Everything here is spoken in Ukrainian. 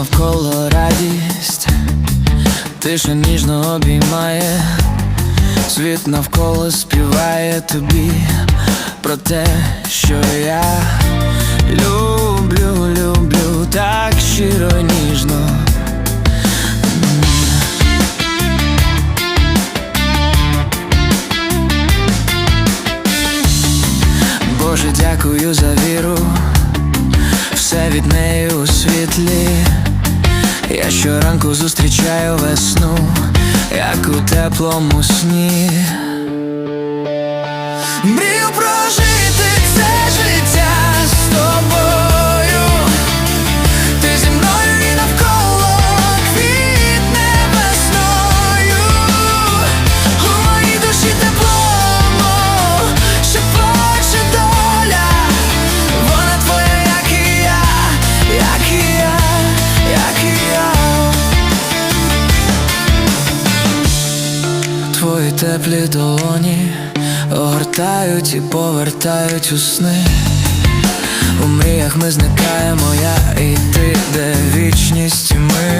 навколо радість, тиша ніжно обіймає, світ навколо співає тобі про те, що я люблю, люблю так щиро ніжно. Боже, дякую за віру, все від неї у світлі. Щоранку зустрічаю весну, як у теплому сні. Мрію прожити Твої теплі долоні огортають і повертають у сни. У мріях ми зникаємо, я і ти, де вічність ми.